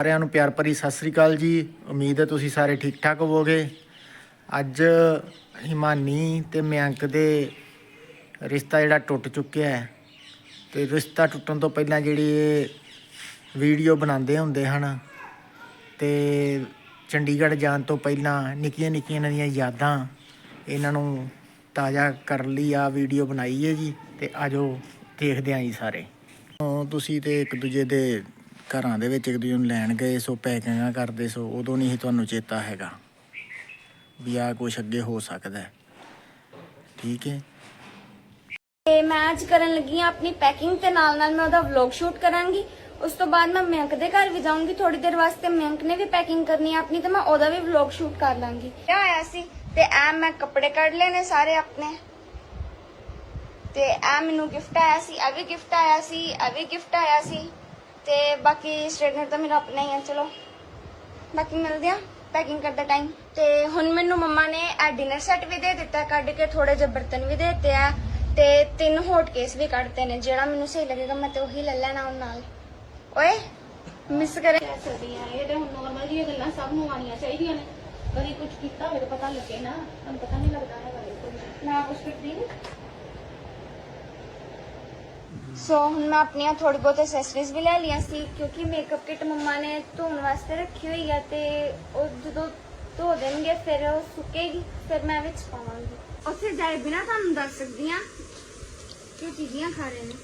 ਸਾਰਿਆਂ ਨੂੰ ਪਿਆਰ ਭਰੀ ਸਤਿ ਸ੍ਰੀ ਅਕਾਲ ਜੀ। ਉਮੀਦ ਹੈ ਤੁਸੀਂ ਸਾਰੇ ਠੀਕ ਠਾਕ ਹੋਵੋਗੇ। ਅੱਜ ਹਿਮਾਨੀ ਤੇ ਮਯੰਕ ਦੇ ਰਿਸ਼ਤਾ ਜਿਹੜਾ ਟੁੱਟ ਚੁੱਕਿਆ ਹੈ। ਤੇ ਰਿਸ਼ਤਾ ਟੁੱਟਣ ਤੋਂ ਪਹਿਲਾਂ ਜਿਹੜੀ ਇਹ ਵੀਡੀਓ ਬਣਾਉਂਦੇ ਹੁੰਦੇ ਹਨ। ਤੇ ਚੰਡੀਗੜ੍ਹ ਜਾਣ ਤੋਂ ਪਹਿਲਾਂ ਨਿੱਕੀਆਂ ਨਿੱਕੀਆਂ ਇਹਨਾਂ ਦੀਆਂ ਯਾਦਾਂ ਇਹਨਾਂ ਨੂੰ ਤਾਜ਼ਾ ਕਰਨ ਲਈ ਆ ਵੀਡੀਓ ਬਣਾਈ ਹੈ ਜੀ। ਤੇ ਆਜੋ ਦੇਖਦੇ ਆਂ ਜੀ ਸਾਰੇ। ਉਹ ਤੁਸੀਂ ਤੇ ਇੱਕ ਦੂਜੇ ਦੇ ਘਰਾਂ ਦੇ ਵਿੱਚ ਇੱਕ ਦੂਜੇ ਨੂੰ ਲੈਣ ਗਏ, ਸੋ ਪੈਕਿੰਗਾਂ ਕਰਦੇ, ਸੋ ਉਦੋਂ ਨਹੀਂ ਤੁਹਾਨੂੰ ਚੇਤਾ ਹੈਗਾ ਵੀ ਆ ਕੁਛ ਅੱਗੇ ਹੋ ਸਕਦਾ ਠੀਕ ਹੈ। ਤੇ ਮੈਂ ਅੱਜ ਕਰਨ ਲੱਗੀ ਹਾਂ ਆਪਣੀ ਪੈਕਿੰਗ ਤੇ ਨਾਲ ਨਾਲ ਮੈਂ ਉਹਦਾ ਵਲੌਗ ਸ਼ੂਟ ਕਰਾਂਗੀ। ਉਸ ਤੋਂ ਬਾਅਦ ਮੈਂ ਮਿਆਂਕ ਦੇ ਘਰ ਵੀ ਜਾਊਂਗੀ ਥੋੜੀ ਦੇਰ ਵਾਸਤੇ। ਮਿਆਂਕ ਨੇ ਵੀ ਪੈਕਿੰਗ ਕਰਨੀ ਹੈ ਆਪਣੀ, ਤੇ ਮੈਂ ਉਹਦਾ ਵੀ ਵਲੌਗ ਸ਼ੂਟ ਕਰ ਲਾਂਗੀ। ਇਹ ਆਇਆ ਸੀ? ਤੇ ਐ ਮੈਂ ਕੱਪੜੇ ਕੱਢ ਲਏ ਸਾਰੇ ਆਪਣੇ। ਤੇ ਐ ਮੈਨੂੰ ਗਿਫਟ ਆਇਆ ਸੀ, ਇਹ ਵੀ ਗਿਫਟ ਆਇਆ ਸੀ, ਇਹ ਵੀ ਗਿਫਟ ਆਇਆ ਸੀ। ਤੇ ਬਾਕੀ ਸਟ੍ਰੇਟਨਰ ਤਾਂ ਮੇਰਾ ਆਪਣਾ ਹੀ ਹੈ ਚਲੋ। ਬਾਕੀ ਮਿਲਦੇ ਆ ਪੈਕਿੰਗ ਕਰਦੇ ਟਾਈਮ ਤੇ ਹੁਣ ਮੈਨੂੰ ਮੰਮਾ ਨੇ ਇਹ ਡਿਨਰ ਸੈੱਟ ਵੀ ਦੇ ਦਿੱਤਾ ਕੱਢ ਕੇ ਥੋੜੇ ਜਿਹੇ ਬਰਤਨ ਵੀ ਦੇ ਦਿੱਤੇ ਆ ਤੇ ਤਿੰਨ ਹੌਟ ਕੇਸ ਵੀ ਕੱਢਤੇ ਨੇ ਜਿਹੜਾ ਮੈਨੂੰ ਸਹੀ ਲੱਗੇਗਾ ਮੈਂ ਤੇ ਉਹੀ ਲੈ ਲੈਣਾ ਉਹ ਨਾਲ। ਓਏ ਮਿਸ ਕਰੇ। ਕਹਿ ਸਕਦੀ ਆ ਇਹ ਤੇ ਹੁਣ ਨਾਰਮਲ ਜਿਹੀਆਂ ਗੱਲਾਂ ਸਭ ਨੂੰ ਆਉਣੀਆਂ ਚਾਹੀਦੀਆਂ ਨੇ। ਕਦੀ ਕੁਝ ਕੀਤਾ ਹੋਵੇ ਤਾਂ ਪਤਾ ਲੱਗੇ ਨਾ ਤੁਹਾਨੂੰ ਪਤਾ ਨਹੀਂ ਲੱਗਦਾ ਹੈਗਾ ਬਿਲਕੁਲ ਨਾ ਕੁਛ ਕਰਦੀ ਸੋ ਹੁਣ ਮੈਂ ਆਪਣੀਆਂ ਥੋੜੀ ਬਹੁਤ ਐਕਸੈਸਰੀਜ਼ ਵੀ ਲੈ ਲਈਆਂ ਸੀ ਕਿਉਂਕਿ ਮੇਕਅਪ ਕਿਟ ਮੰਮਾ ਨੇ ਧੋਣ ਵਾਸਤੇ ਰੱਖੀ ਹੋਈ ਹੈ ਤੇ ਉਹ ਜਦੋਂ ਧੋ ਦੇਣਗੇ ਫਿਰ ਉਹ ਸੁੱਕੇਗੀ ਫਿਰ ਮੈਂ ਵਿੱਚ ਪਾਵਾਂਗੀ। ਉੱਥੇ ਜਾਏ ਬਿਨਾ ਤੁਹਾਨੂੰ ਦੱਸ ਸਕਦੀ ਆ ਕਿ ਚੀਜ਼ੀਆਂ ਖਾ ਰਹੇ ਨੇ?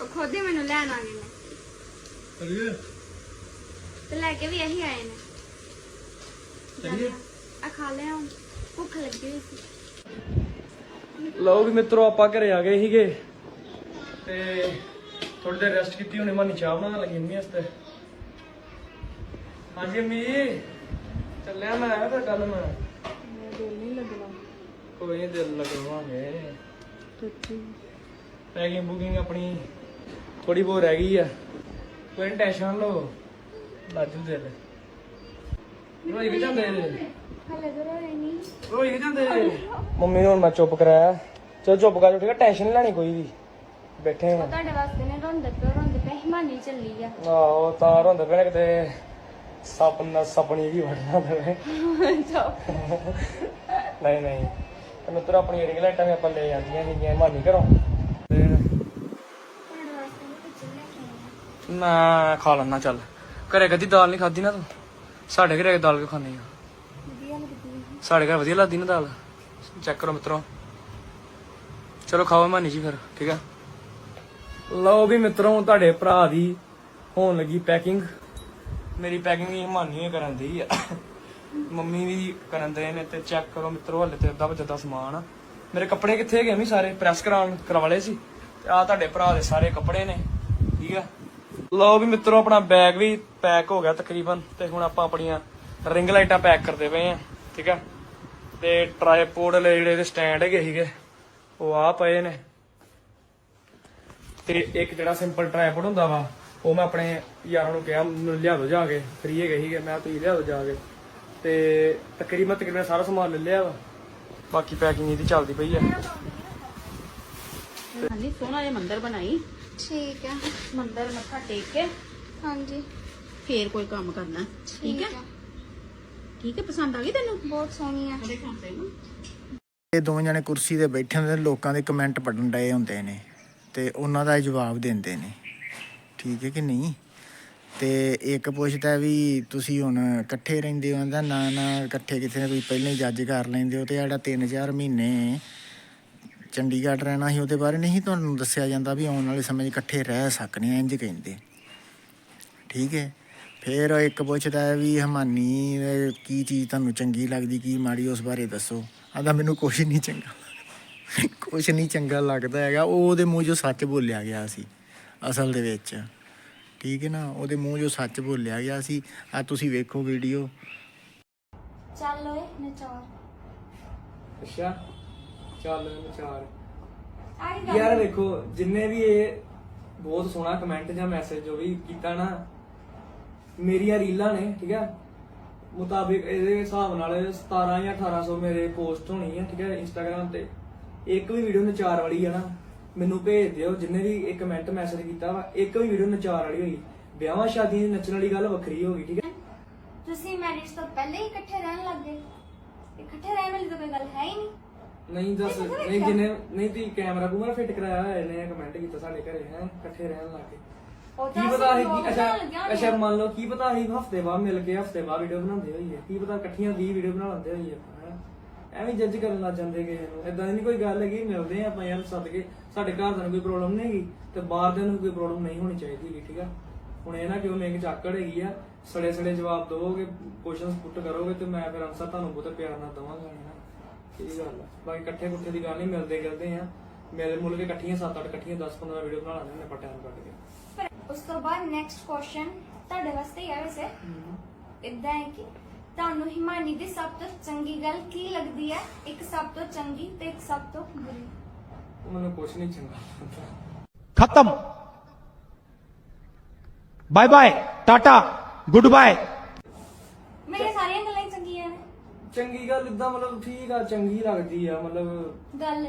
ਉਹ ਖੁਦ ਮੈਨੂੰ ਲੈਣ ਆ ਗਏ ਨੇ। ਤੇ ਲੈ ਕੇ ਵੀ ਇਹੀ ਆਏ ਨੇ। ਆ ਖਾ ਲਿਆ ਹੁਣ। ਭੁੱਖ ਲੱਗੀ ਹੋਈ ਸੀ। ਲਓ ਵੀ ਮਿੱਤਰੋ ਆਪਾਂ ਘਰੇ ਆ ਗਏ ਸੀਗੇ। ਤੇ ਥੋੜੀ ਦੇਰ ਰੈਸਟ ਕੀਤੀ ਹੁਣੇ ਮਾਨੀ ਚਾਹ ਬਣਾਉਣ ਲੱਗੀ ਮੰਮੀ ਵਾਸਤੇ। ਹਾਂਜੀ ਮੰਮੀ ਚੱਲਿਆ ਮੈਂ ਆਇਆ ਤਾਂ ਕੱਲ ਮੈਂ ਦਿਲ ਨਹੀਂ ਲੱਗਣਾ ਕੋਈ ਨਹੀਂ ਦਿਲ ਲਗਵਾਵਾਂਗੇ ਪੈਕਿੰਗ ਬੁਕਿੰਗ ਆਪਣੀ ਥੋੜੀ ਬਹੁਤ ਰਹਿ ਗਈ ਆ। ਕੋਈ ਟੈਨਸ਼ਨ ਲਓ। ਲਾਜੂ ਦਿਲ। ਰੋਈ ਕਿ ਜਾਂਦੇ ਹਲੇ ਜ਼ਰਾ ਨਹੀਂ ਰੋਈ ਕਿ ਜਾਂਦੇ? ਮੰਮੀ ਨੂੰ ਹੁਣ ਮੈਂ ਚੁੱਪ ਕਰਾਇਆ। ਚਲੋ ਚੁੱਪ ਕਰ ਜਾ ਠੀਕ ਹੈ ਟੈਨਸ਼ਨ ਨਹੀਂ ਲੈਣੀ ਕੋਈ ਵੀ। ਬੈਠੇ ਹਾਂ ਤੁਹਾਡੇ ਵਾਸਤੇ ਨੇ ਰੋਂਦੇ ਪਏ ਰੋਂਦੇ ਪਏ ਹਿਮਾਨੀ ਚੱਲੀ ਆ। ਆਹੋ ਤਾਰ ਹੁੰਦੇ ਪਏ ਨੇ ਕਿਤੇ। ਸਪਨਾ ਸਪਣੀ ਵੀ ਵੜਨਾ ਪਵੇ ਨਹੀਂ ਨਹੀਂ। ਤੇ ਮਿੱਤਰ ਆਪਣੀ ਰਿੰਗ ਲਾਈਟਾਂ ਵੀ ਆਪਾਂ ਲੈ ਜਾਂਦੀਆਂ ਸੀਗੀਆਂ ਮਾਨੀ ਘਰੋਂ। ਤੇ ਤੁਹਾਡੇ ਵਾਸਤੇ ਵੀ ਕੁਝ ਲੈ ਕੇ ਆਈ ਮੈਂ ਖਾ ਲੈਣਾ ਚੱਲ। ਘਰੇ ਕਦੀ ਦਾਲ ਨਹੀਂ ਖਾਦੀ ਨਾ ਤੂੰ? ਸਾਡੇ ਘਰੇ ਦਾਲ ਕਿਉਂ ਖਾਂਦੀ ਆ? ਸਾਡੇ ਘਰ ਵਧੀਆ ਲੱਗਦੀ ਨਾ ਦਾਲ ਚੈੱਕ ਕਰੋ ਮਿੱਤਰੋ। ਚਲੋ ਖਾਓ ਮਾਨੀ ਜੀ ਫਿਰ, ਠੀਕ ਆ? ਲਓ ਵੀ ਮਿੱਤਰੋ, ਤੁਹਾਡੇ ਭਰਾ ਦੀ ਹੋਣ ਲੱਗੀ ਪੈਕਿੰਗ ਮੇਰੀ ਪੈਕਿੰਗ ਹੀ ਮਾਨੀ ਹੀ ਕਰਨ ਦੀ ਆ। ਮੰਮੀ ਵੀ ਕਰਨ ਦੇ ਨੇ ਤੇ ਚੈੱਕ ਕਰੋ ਮਿੱਤਰੋ, ਹਲੇ ਤੇ ਅੱਧਾ ਬਚਦਾ ਸਮਾਨ ਆ। ਮੇਰੇ ਕੱਪੜੇ ਕਿੱਥੇ ਗਏ ਵੀ ਸਾਰੇ? ਪ੍ਰੈਸ ਕਰਾਉਣ ਕਰਵਾ ਲਏ ਸੀ। ਤੇ ਆ ਤੁਹਾਡੇ ਭਰਾ ਦੇ ਸਾਰੇ ਕੱਪੜੇ ਨੇ, ਠੀਕ ਆ? ਲਓ ਵੀ ਮਿੱਤਰੋ, ਆਪਣਾ ਬੈਗ ਵੀ ਪੈਕ ਹੋ ਗਿਆ ਤਕਰੀਬਨ। ਤੇ ਹੁਣ ਆਪਾਂ ਆਪਣੀਆਂ ਰਿੰਗ ਲਾਈਟਾਂ ਪੈਕ ਕਰਦੇ ਪਏ ਆ, ਠੀਕ ਆ? ਤੇ ਟ੍ਰਾਈਪੋਡ ਲੈ ਜਿਹੜੇ ਇਹਦੇ ਸਟੈਂਡ ਹੈਗੇ ਸੀਗੇ ਉਹ ਆ ਪਏ ਨੇ। ਤੇ ਇੱਕ ਜਿਹੜਾ ਸਿੰਪਲ ਟ੍ਰਾਈਪੋਡ ਹੁੰਦਾ ਵਾ ਉਹ ਮੈਂ ਆਪਣੇ ਯਾਰਾਂ ਨੂੰ ਕਿਹਾ ਮੈਨੂੰ ਲਿਆ ਦੋ ਜਾ ਕੇ ਫ੍ਰੀ ਹੈਗੇ ਸੀਗੇ ਮੈਂ ਤੁਸੀਂ ਲਿਆ ਦੋ ਜਾ ਕੇ। ਤੇ ਤਕਰੀਬਨ ਤਕਰੀਬਨ ਸਾਰਾ ਸਮਾਨ ਲੈ ਲਿਆ ਵਾ। ਬਾਕੀ ਪੈਕਿੰਗ ਇਹਦੀ ਚੱਲਦੀ ਪਈ ਆ। ਹਾਂਜੀ ਸੋਹਣਾ ਜਿਹਾ ਮੰਦਿਰ ਬਣਾਈ। ਠੀਕ ਹੈ ਮੰਦਿਰ ਮੱਥਾ ਟੇਕ ਕੇ। ਹਾਂਜੀ। ਫੇਰ ਕੋਈ ਕੰਮ ਕਰਨਾ। ਠੀਕ ਹੈ ਠੀਕ ਹੈ ਪਸੰਦ ਆ ਗਈ ਤੈਨੂੰ? ਬਹੁਤ ਸੋਹਣੀ ਹੈ ਉਹਦੇ ਖਾਂਦੇ ਨੂੰ। ਇਹ ਦੋਵੇਂ ਜਣੇ ਕੁਰਸੀ ਤੇ ਬੈਠੇ ਹੁੰਦੇ ਨੇ ਲੋਕਾਂ ਦੇ ਕਮੈਂਟ ਪੜਨ ਡਏ ਹੁੰਦੇ ਨੇ ਤੇ ਉਹਨਾਂ ਦਾ ਜਵਾਬ ਦਿੰਦੇ ਨੇ। ਠੀਕ ਹੈ ਕਿ ਨਹੀਂ? ਤੇ ਇੱਕ ਪੁੱਛਦਾ ਵੀ ਤੁਸੀਂ ਹੁਣ ਇਕੱਠੇ ਰਹਿੰਦੇ ਹੋ ਕਹਿੰਦਾ ਨਾ ਨਾ ਇਕੱਠੇ ਕਿੱਥੇ ਨੇ? ਤੁਸੀਂ ਪਹਿਲਾਂ ਹੀ ਜੱਜ ਕਰ ਲੈਂਦੇ ਹੋ ਤੇ ਜਿਹੜਾ 3-4 ਮਹੀਨੇ ਚੰਡੀਗੜ੍ਹ ਰਹਿਣਾ ਸੀ ਉਹਦੇ ਬਾਰੇ ਨਹੀਂ ਤੁਹਾਨੂੰ ਦੱਸਿਆ ਜਾਂਦਾ ਵੀ ਆਉਣ ਵਾਲੇ ਸਮੇਂ 'ਚ ਇਕੱਠੇ ਰਹਿ ਸਕਣੇ ਆ ਇੰਜ ਕਹਿੰਦੇ। ਠੀਕ ਹੈ? ਫਿਰ ਉਹ ਇੱਕ ਪੁੱਛਦਾ ਹੈ ਵੀ ਹਮਾਨੀ ਇਹ ਕੀ ਚੀਜ਼ ਤੁਹਾਨੂੰ ਚੰਗੀ ਲੱਗਦੀ ਕੀ ਮਾੜੀ ਉਸ ਬਾਰੇ ਦੱਸੋ। ਆਦਾ ਮੈਨੂੰ ਕੁਛ ਨਹੀਂ ਚੰਗਾ ਕੁਛ ਨਹੀਂ ਚੰਗਾ ਲੱਗਦਾ ਹੈਗਾ। ਉਹ ਉਹਦੇ ਮੂੰਹ 'ਚੋਂ ਸੱਚ ਬੋਲਿਆ ਗਿਆ ਸੀ ਅਸਲ ਦੇ ਵਿੱਚ। ਠੀਕ ਹੈ ਨਾ? ਉਹਦੇ ਮੂੰਹ 'ਚੋਂ ਸੱਚ ਬੋਲਿਆ ਗਿਆ ਸੀ। ਆ ਤੁਸੀਂ ਵੇਖੋ ਵੀਡੀਓ। ਚੱਲ ਓਏ ਨਚਾਰ। ਅੱਛਾ। ਚੱਲ ਵਿਚਾਰ ਆਈ ਯਾਰ ਵੇਖੋ ਜਿੰਨੇ ਵੀ ਇਹ ਬਹੁਤ ਸੋਹਣਾ ਕਮੈਂਟ ਜਾਂ ਮੈਸੇਜ ਜੋ ਵੀ ਕੀਤਾ ਨਾ ਮੇਰੀਆਂ ਰੀਲਾਂ ਨੇ ਠੀਕ ਹੈ? ਮੁਤਾਬਿਕ ਇਹਦੇ ਹਿਸਾਬ ਨਾਲ 17 ਜਾਂ 1800 ਮੇਰੇ ਪੋਸਟ ਹੋਣੀ ਹੈ ਠੀਕ ਹੈ ਇੰਸਟਾਗ੍ਰam ਤੇ। ਇੱਕ ਵੀ ਵੀਡੀਓ ਨਚਾਰ ਵਾਲੀ ਹੈ ਨਾ ਮੈਨੂੰ ਭੇਜ ਦਿਓ ਜਿੰਨੇ ਵੀ ਇੱਕ ਕਮੈਂਟ ਮੈਸੇਜ ਕੀਤਾ ਵਾ ਇੱਕ ਵੀ ਵੀਡੀਓ ਨਚਾਰ ਵਾਲੀ ਹੋਈ। ਵਿਆਹਾਂ ਸ਼ਾਦੀਆਂ ਦੀ ਨੱਚਣ ਵਾਲੀ ਗੱਲ ਵੱਖਰੀ ਹੋ ਗਈ ਠੀਕ ਹੈ? ਤੁਸੀਂ ਮੈਰਿਜ ਤੋਂ ਪਹਿਲੇ ਹੀ ਇਕੱਠੇ ਰਹਿਣ ਲੱਗ ਗਏ। ਇਕੱਠੇ ਰਹਿਣ ਵਾਲੀ ਤਾਂ ਕੋਈ ਗੱਲ ਹੈ ਹੀ ਨਹੀਂ। ਨਹੀਂ ਦੱਸ ਨਹੀਂ, ਨਹੀਂ ਜਿੰਨੇ ਨਹੀਂ ਤੀ ਕੈਮਰਾ ਕੂਮਰਾ ਫਿੱਟ ਕਰਾਇਆ ਹੋਇਆ ਇਹਨੇ ਕਮੈਂਟ ਕੀਤਾ ਸਾਡੇ ਘਰੇ ਹੈ ਇਕੱਠੇ ਰਹਿਣ ਲੱਗੇ ਉਹ ਕੀ ਪਤਾ ਅਸੀਂ ਹੈ ਕਿ ਅੱਛਾ ਲੱਗਿਆ ਹੋਇਆ। ਮੰਨ ਲਓ ਕੀ ਪਤਾ ਹੈ ਹਫ਼ਤੇ ਬਾਅਦ ਮਿਲ ਕੇ ਹਫ਼ਤੇ ਬਾਅਦ ਵੀਡੀਓ ਬਣਾਉਂਦੇ ਹੋਈਏ। ਕੀ ਪਤਾ ਇਕੱਠੀਆਂ 20 ਵੀਡੀਓ ਬਣਾ ਲੈਂਦੇ ਹੋਈਏ ਆਪਾਂ ਹੈਂ। ਐਵੇਂ ਜੱਜ ਕਰਨ ਲੱਗ ਜਾਂਦੇ ਕਿ ਇਦਾਂ ਦੀ ਨਹੀਂ ਕੋਈ ਗੱਲ ਹੈਗੀ ਮਿਲਦੇ ਆ ਆਪਾਂ ਯਾਰ ਸੱਦ ਕੇ। ਸਾਡੇ ਘਰ ਨੂੰ ਕੋਈ ਪ੍ਰੋਬਲਮ ਨਹੀਂ ਹੈਗੀ ਤੇ ਬਾਹਰ ਦੇ ਨੂੰ ਕੋਈ ਪ੍ਰੋਬਲਮ ਨਹੀਂ ਹੋਣੀ ਚਾਹੀਦੀ ਹੈਗੀ ਠੀਕ ਆ? ਹੁਣ ਇਹ ਨਾ ਕਿ ਉਹ ਮੇਕ ਚਾਕੜ ਹੈਗੀ ਆ ਸੜੇ ਸੜੇ ਜਵਾਬ ਦਿਓਗੇ ਕੁਐਸਚਨਸ ਪੁੱਟ ਕਰੋਗੇ ਤੇ ਮੈਂ ਫਿਰ ਆਨਸਰ ਤੁਹਾਨੂੰ ਬਹੁਤ ਪਿਆਰ ਨਾਲ ਦਵਾਂਗਾ ਨਾ ਇਹ ਗੱਲ ਆ। ਬਾਕੀ ਇਕੱਠੇ ਕੁੱਠੇ ਦੀ ਗੱਲ ਨਹੀਂ ਮਿਲਦੇ ਗਿਲਦੇ ਆ ਮਿਲ ਮੁਲ ਕੇ ਇਕੱਠੀਆਂ 7-8 ਇਕੱਠੀਆਂ 10-15 ਵੀਡੀਓ ਬਣਾ ਲੈਂਦੇ ਨੇ ਆਪਾਂ ਟਾਈਮ ਕੱਢ ਕੇ। ਉਸ ਤੋਂ ਬਾਅਦ ਨੈਕਸਟ ਕੁਐਸਚਨ ਤੁਹਾਡੇ ਵਾਸਤੇ ਹੀ ਹੈ ਵੈਸੇ ਇਦਾਂ ਹੈ ਕਿ ਤੁਹਾਨੂੰ ਹਿਮਾਨੀ ਦੀ ਸਭ ਤੋਂ ਚੰਗੀ ਗੱਲ ਕੀ ਲੱਗਦੀ ਹੈ ਇੱਕ ਸਭ ਤੋਂ ਚੰਗੀ ਤੇ ਇੱਕ ਸਭ ਤੋਂ ਬੁਰੀ ਮੈਨੂੰ ਕੁਛ ਨਹੀਂ ਚੰਗਾ ਲੱਗਦਾ खत्म bye bye tata good bye ਮੇਰੀਆਂ ਸਾਰੀਆਂ ਗੱਲਾਂ ਹੀ ਚੰਗੀਆਂ ਨੇ ਚੰਗੀ ਗੱਲ ਇਦਾਂ ਮਤਲਬ ਠੀਕ ਆ ਚੰਗੀ ਲੱਗਦੀ ਆ ਮਤਲਬ ਗੱਲ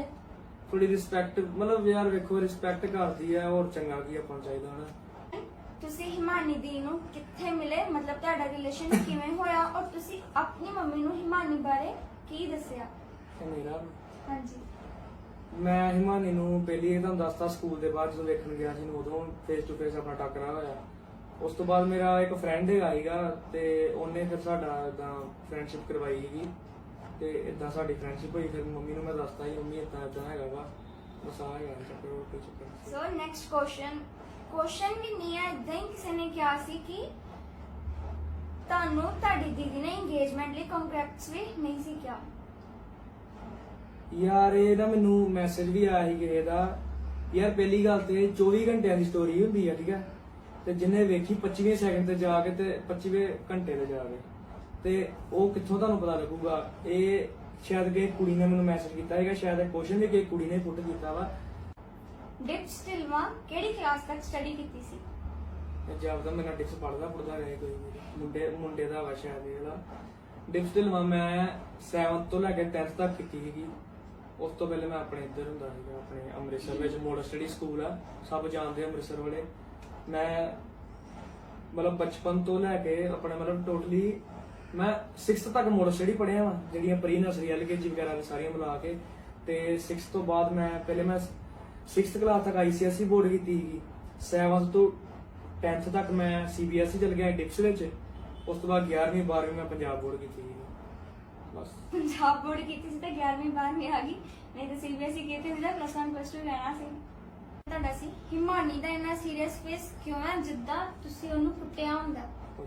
ਥੋੜੀ ਰਿਸਪੈਕਟ ਮਤਲਬ ਯਾਰ ਵੇਖੋ ਰਿਸਪੈਕਟ ਕਰਦੀ ਆ ਹੋਰ ਚੰਗਾ ਕੀ ਆਪਾਂ ਨੂੰ ਚਾਹੀਦਾ ਹਨਾ ਤੁਸੀਂ ਹਿਮਾਨੀ ਦੀ ਨੂੰ ਕਿੱਥੇ ਮਿਲੇ? ਮਤਲਬ ਤੁਹਾਡਾ ਰਿਲੇਸ਼ਨ ਕਿਵੇਂ ਹੋਇਆ? ਔਰ ਤੁਸੀਂ ਆਪਣੀ ਮੰਮੀ ਨੂੰ ਹਿਮਾਨੀ ਬਾਰੇ ਕੀ ਦੱਸਿਆ? ਤੇ ਮੇਰਾ? ਹਾਂਜੀ। ਮੈਂ ਹਿਮਾਨੀ ਨੂੰ ਪਹਿਲੀ ਇਹ ਤੁਹਾਨੂੰ ਦੱਸਤਾ ਸਕੂਲ ਦੇ ਬਾਅਦ ਜਦੋਂ ਵੇਖਣ ਗਿਆ ਸੀ ਨੂੰ ਉਦੋਂ ਫੇਸ ਟੂ ਫੇਸ ਆਪਣਾ ਟੱਕਰਾ ਹੋਇਆ। ਉਸ ਤੋਂ ਬਾਅਦ ਮੇਰਾ ਇੱਕ ਫਰੈਂਡ ਹੈਗਾ ਸੀਗਾ ਤੇ ਉਹਨੇ ਫਿਰ ਸਾਡਾ ਇਦਾਂ ਫਰੈਂਡਸ਼ਿਪ ਕਰਵਾਈ ਸੀਗੀ। ਤੇ ਇਦਾਂ ਸਾਡੀ ਫਰੈਂਡਸ਼ਿਪ ਹੋਈ ਫਿਰ ਮੰਮੀ ਨੂੰ ਮੈਂ ਦੱਸਤਾ ਸੀ ਮੰਮੀ ਇਦਾਂ ਇਦਾਂ ਹੈਗਾ ਵਾ। ਬਸ ਆ ਗਿਆ ਚੱਕਰ ਕੋਈ ਚੱਕਰ ਸੋ ਨੈਕਸਟ ਕੁਐਸਚਨ ਕੁਐਸਚਨ ਵੀ ਨਹੀਂ ਹੈ, ਇਦਾਂ ਹੀ ਕਿਸੇ ਨੇ ਕਿਹਾ ਸੀ ਕਿ ਤੁਹਾਨੂੰ ਤੁਹਾਡੀ ਦੀਦੀ ਨੇ ਇੰਗੇਜਮੈਂਟ ਲਈ ਕੰਗ੍ਰੈਟਸ ਵੀ ਨਹੀਂ ਸੀ ਕਿਹਾ। ਯਾਰ, ਇਹ ਨਾ ਮੈਨੂੰ ਮੈਸੇਜ ਵੀ ਆਇਆ ਸੀ ਕਿਸੇ ਦਾ। ਯਾਰ, ਪਹਿਲੀ ਗੱਲ ਤੇ 24 ਘੰਟਿਆਂ ਦੀ ਸਟੋਰੀ ਹੁੰਦੀ ਆ, ਠੀਕ ਹੈ ਤੇ ਜਿਹਨੇ ਵੇਖੀ 25ਵੇਂ ਸੈਕਿੰਡ ਤੇ ਜਾ ਕੇ ਤੇ 25ਵੇਂ ਘੰਟੇ ਤੇ ਜਾ ਕੇ। ਤੇ ਉਹ ਕਿੱਥੋਂ ਤੁਹਾਨੂੰ ਪਤਾ ਲੱਗੂਗਾ? ਇਹ ਸ਼ਾਇਦ ਕਿ ਕੁੜੀ ਨੇ ਮੈਨੂੰ ਮੈਸੇਜ ਕੀਤਾ ਹੈਗਾ ਸ਼ਾਇਦ ਇਹ ਕੁਐਸਚਨ ਵੀ ਕਿ ਕੁੜੀ ਨੇ ਪੁੱਟ ਕੀਤਾ ਵਾ। ਡਿਪ ਸਟਿਲਮਾ ਕਿਹੜੀ ਕਲਾਸ ਤੱਕ ਸਟੱਡੀ ਕੀਤੀ ਸੀ? ਇਹ ਦਾ ਮੇਰਾ ਡਿਕਸ ਪੜਦਾ ਪੜਦਾ ਰਹੇ ਕੋਈ ਵੀ। ਮੁੰਡੇ ਮੁੰਡੇ ਦਾ ਵਾ ਸ਼ਾਇਦ ਇਹ ਵਾਲਾ ਡਿਕਸ ਮੈਂ 7th ਤੋਂ ਲੈ ਕੇ 10th ਤੱਕ ਕੀਤੀ ਸੀਗੀ। ਉਸ ਤੋਂ ਪਹਿਲੇ ਮੈਂ ਆਪਣੇ ਇੱਧਰ ਹੁੰਦਾ ਸੀਗਾ, ਆਪਣੇ ਅੰਮ੍ਰਿਤਸਰ ਵਿੱਚ ਮੋਡਲ ਸਟੱਡੀ ਸਕੂਲ ਆ। ਸਭ ਜਾਣਦੇ ਆ ਅੰਮ੍ਰਿਤਸਰ ਵਾਲੇ। ਮੈਂ ਮਤਲਬ ਬਚਪਨ ਤੋਂ ਲੈ ਕੇ ਆਪਣੇ ਮਤਲਬ ਟੋਟਲੀ ਮੈਂ 6th ਤੱਕ ਮੋਡਲ ਸਟੱਡੀ ਪੜਿਆ ਵਾਂ। ਜਿਹੜੀਆਂ ਪ੍ਰੀ ਨਰਸਰੀ ਐਲਕੇਜੀ ਵਗੈਰਾ ਨੇ ਸਾਰੀਆਂ ਮਿਲਾ ਕੇ। ਤੇ 6th ਤੋਂ ਬਾਅਦ ਮੈਂ ਪਹਿਲੇ ਮੈਂ 6th ਕਲਾਸ ਤੱਕ ਆਈਸੀਐਸਈ ਬੋਰਡ ਕੀਤੀ ਸੀਗੀ। 7th ਤੋਂ 10th ਤੱਕ ਮੈਂ ਸੀਬੀਐਸਈ ਚਲ ਗਿਆ ਡਿਕਸ ਵਿੱਚ। ਉਸ ਤੋਂ ਬਾਅਦ 11ਵੀਂ 12ਵੀਂ ਮੈਂ ਪੰਜਾਬ ਬੋਰਡ ਕੀਤੀ ਸੀ ਬਸ। ਪੰਜਾਬ ਬੋਰਡ ਕੀਤੀ ਸੀ ਤਾਂ 11ਵੀਂ 12ਵੀਂ ਆ ਗਈ। ਨਹੀਂ ਤਾਂ ਸੀਬੀਐਸਈ ਕੀਤੀ ਸੀ ਤਾਂ ਪਲੱਸ 1 ਪਲੱਸ 2 ਲੈਣਾ ਸੀ। ਤੁਹਾਡਾ ਸੀ। ਹਿਮਾਨੀ ਦਾ ਇੰਨਾ ਸੀਰੀਅਸ ਫੇਸ ਕਿਉਂ ਹੈ ਜਿੱਦਾਂ ਤੁਸੀਂ ਉਹਨੂੰ ਕੁੱਟਿਆ ਹੁੰਦਾ।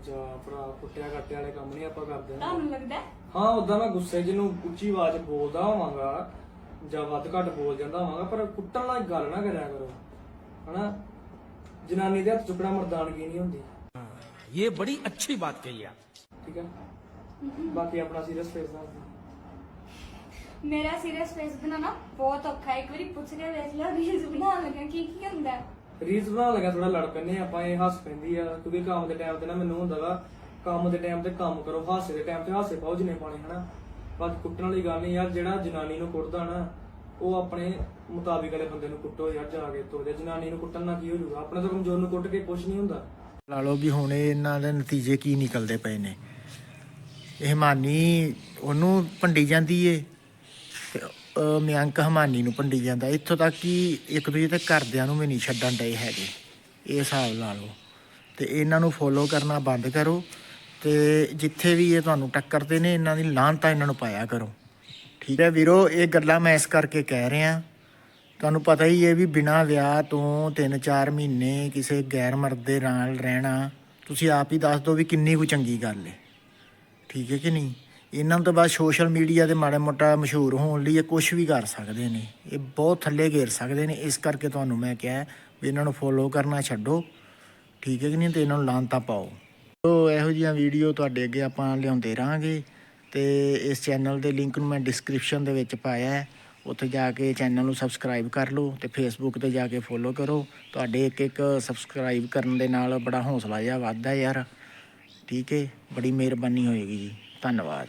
ਜਾ ਭਰਾ ਕੁੱਟਿਆ ਕੱਟਿਆ ਵਾਲੇ ਕੰਮ ਨਹੀਂ ਆਪਾਂ ਕਰਦੇ। ਤੁਹਾਨੂੰ ਲੱਗਦਾ? ਹੈ? ਉਦਾਂ ਮੈਂ ਗੁੱਸੇ ਜਿਹਨੂੰ ਉੱਚੀ ਆਵਾਜ਼ ਬੋਲਦਾ ਹੋਵਾਂਗਾ। ਜਾਂ ਵੱਧ ਘੱਟ ਬੋਲ ਜਾਂਦਾ ਹੋਵਾਂਗਾ ਪਰ ਕੁੱਟਣ ਵਾਲੀ ਗੱਲ ਨਾ ਕਰਿਆ ਕਰੋ ਹਨਾ ਜਨਾਨੀ ਦੇ ਹੱਥ ਚੁੱਕਣਾ ਮਰਦਾਨਗੀ ਨਹੀਂ ਹੁੰਦੀ ये बड़ी अच्छी बात कही आप ਠੀਕ ਹੈ ਬਾਕੀ ਆਪਣਾ ਸੀਰੀਅਸ ਫੇਸ ਦਾ ਮੇਰਾ ਸੀਰੀਅਸ ਫੇਸ ਬਣਾਉਣਾ ਬਹੁਤ ਔਖਾ ਹੈ ਇੱਕ ਵਾਰੀ ਪੁੱਛ ਕੇ ਵੇਖ ਲਓ ਰੀਲਸ ਬਣਾਉਣ ਲੱਗਾ ਕੀ ਕੀ ਹੁੰਦਾ ਹੈ ਰੀਲਸ ਬਣਾਉਣ ਲੱਗਾ ਥੋੜਾ ਲੜ ਪੈਂਦੇ ਆ ਆਪਾਂ ਇਹ ਹੱਸ ਪੈਂਦੀ ਆ ਕਿਉਂਕਿ ਕੰਮ ਦੇ ਟਾਈਮ ਤੇ ਨਾ ਮੈਨੂੰ ਹੁੰਦਾ ਵਾ ਕੰਮ ਦੇ ਟਾਈਮ ਤੇ ਕੰਮ ਕਰੋ ਹਾਸੇ ਦੇ ਟਾਈਮ ਤੇ ਹਾਸੇ ਪਾਓ ਜਿੰਨੇ ਪਾਣੇ ਹਨਾ ਬਾਕੀ ਕੁੱਟਣ ਵਾਲੀ ਗੱਲ ਨਹੀਂ ਯਾਰ, ਜਿਹੜਾ ਜਨਾਨੀ ਨੂੰ ਕੁੱਟਦਾ ਨਾ, ਉਹ ਆਪਣੇ ਮੁਤਾਬਿਕ ਵਾਲੇ ਬੰਦੇ ਨੂੰ ਕੁੱਟੋ ਯਾਰ ਜਾ ਕੇ ਤੋਦੇ ਜਨਾਨੀ ਨੂੰ ਕੁੱਟਣ ਨਾਲ ਕੀ ਹੋ ਜਾਊਗਾ? ਆਪਣੇ ਤੋਂ ਕਮਜ਼ੋਰ ਨੂੰ ਕੁੱਟ ਕੇ ਕੁਝ ਨਹੀਂ ਹੁੰਦਾ। ਲਾ ਲਓ ਵੀ ਹੁਣ ਇਹਨਾਂ ਦੇ ਨਤੀਜੇ ਕੀ ਨਿਕਲਦੇ ਪਏ ਨੇ। ਇਹ ਹਮਾਨੀ ਉਹਨੂੰ ਭੰਡੀ ਜਾਂਦੀ ਏ ਮਿਆਂਕ ਹਮਾਨੀ ਨੂੰ ਭੰਡੀ ਜਾਂਦਾ। ਇੱਥੋਂ ਤੱਕ ਕਿ ਇੱਕ ਦੂਜੇ ਦੇ ਘਰਦਿਆਂ ਨੂੰ ਵੀ ਨਹੀਂ ਛੱਡਣ ਡਏ ਹੈਗੇ। ਇਹ ਹਿਸਾਬ ਲਾ ਲਓ। ਤੇ ਇਹਨਾਂ ਨੂੰ ਫੋਲੋ ਕਰਨਾ ਬੰਦ ਕਰੋ। ਤੇ ਜਿੱਥੇ ਵੀ ਇਹ ਤੁਹਾਨੂੰ ਟੱਕਰਦੇ ਨੇ, ਇਹਨਾਂ ਦੀ ਲਾਹਨਤਾਂ ਇਹਨਾਂ ਨੂੰ ਪਾਇਆ ਕਰੋ। ਠੀਕ ਹੈ ਵੀਰੋ, ਇਹ ਗੱਲਾਂ ਮੈਂ ਇਸ ਕਰਕੇ ਕਹਿ ਰਿਹਾ। ਤੁਹਾਨੂੰ ਪਤਾ ਹੀ ਹੈ ਵੀ ਬਿਨਾਂ ਵਿਆਹ ਤੋਂ 3-4 ਮਹੀਨੇ ਕਿਸੇ ਗੈਰ ਮਰਦ ਦੇ ਨਾਲ ਰਹਿਣਾ, ਤੁਸੀਂ ਆਪ ਹੀ ਦੱਸ ਦਿਓ ਵੀ ਕਿੰਨੀ ਕੁ ਚੰਗੀ ਗੱਲ ਹੈ ਠੀਕ ਹੈ ਕਿ ਨਹੀਂ? ਇਹਨਾਂ ਤੋਂ ਬਾਅਦ ਸੋਸ਼ਲ ਮੀਡੀਆ ਦੇ ਮਾੜਾ ਮੋਟਾ ਮਸ਼ਹੂਰ ਹੋਣ ਲਈ ਇਹ ਕੁਝ ਵੀ ਕਰ ਸਕਦੇ ਨੇ। ਇਹ ਬਹੁਤ ਥੱਲੇ ਘੇਰ ਸਕਦੇ ਨੇ। ਇਸ ਕਰਕੇ ਤੁਹਾਨੂੰ ਮੈਂ ਕਿਹਾ ਵੀ ਇਹਨਾਂ ਨੂੰ ਫੋਲੋ ਕਰਨਾ ਛੱਡੋ। ਠੀਕ ਹੈ ਕਿ ਨਹੀਂ? ਤੇ ਇਹਨਾਂ ਨੂੰ ਲਾਂਤਾ ਪਾਓ। ਸੋ ਇਹੋ ਜਿਹੀਆਂ ਵੀਡੀਓ ਤੁਹਾਡੇ ਅੱਗੇ ਆਪਾਂ ਲਿਆਉਂਦੇ ਰਹਾਂਗੇ ਤੇ ਇਸ ਚੈਨਲ ਦੇ ਲਿੰਕ ਨੂੰ ਮੈਂ ਡਿਸਕ੍ਰਿਪਸ਼ਨ ਦੇ ਵਿੱਚ ਪਾਇਆ ਹੈ। ਉੱਥੇ ਜਾ ਕੇ ਚੈਨਲ ਨੂੰ ਸਬਸਕ੍ਰਾਈਬ ਕਰ ਲਓ ਤੇ ਫੇਸਬੁੱਕ ਤੇ ਜਾ ਕੇ ਫੋਲੋ ਕਰੋ। ਤੁਹਾਡੇ ਇੱਕ ਇੱਕ ਸਬਸਕ੍ਰਾਈਬ ਕਰਨ ਦੇ ਨਾਲ ਬੜਾ ਹੌਸਲਾ ਜਿਹਾ ਵੱਧਦਾ ਯਾਰ। ਠੀਕ ਹੈ, ਬੜੀ ਮਿਹਰਬਾਨੀ ਹੋਏਗੀ ਜੀ। ਧੰਨਵਾਦ।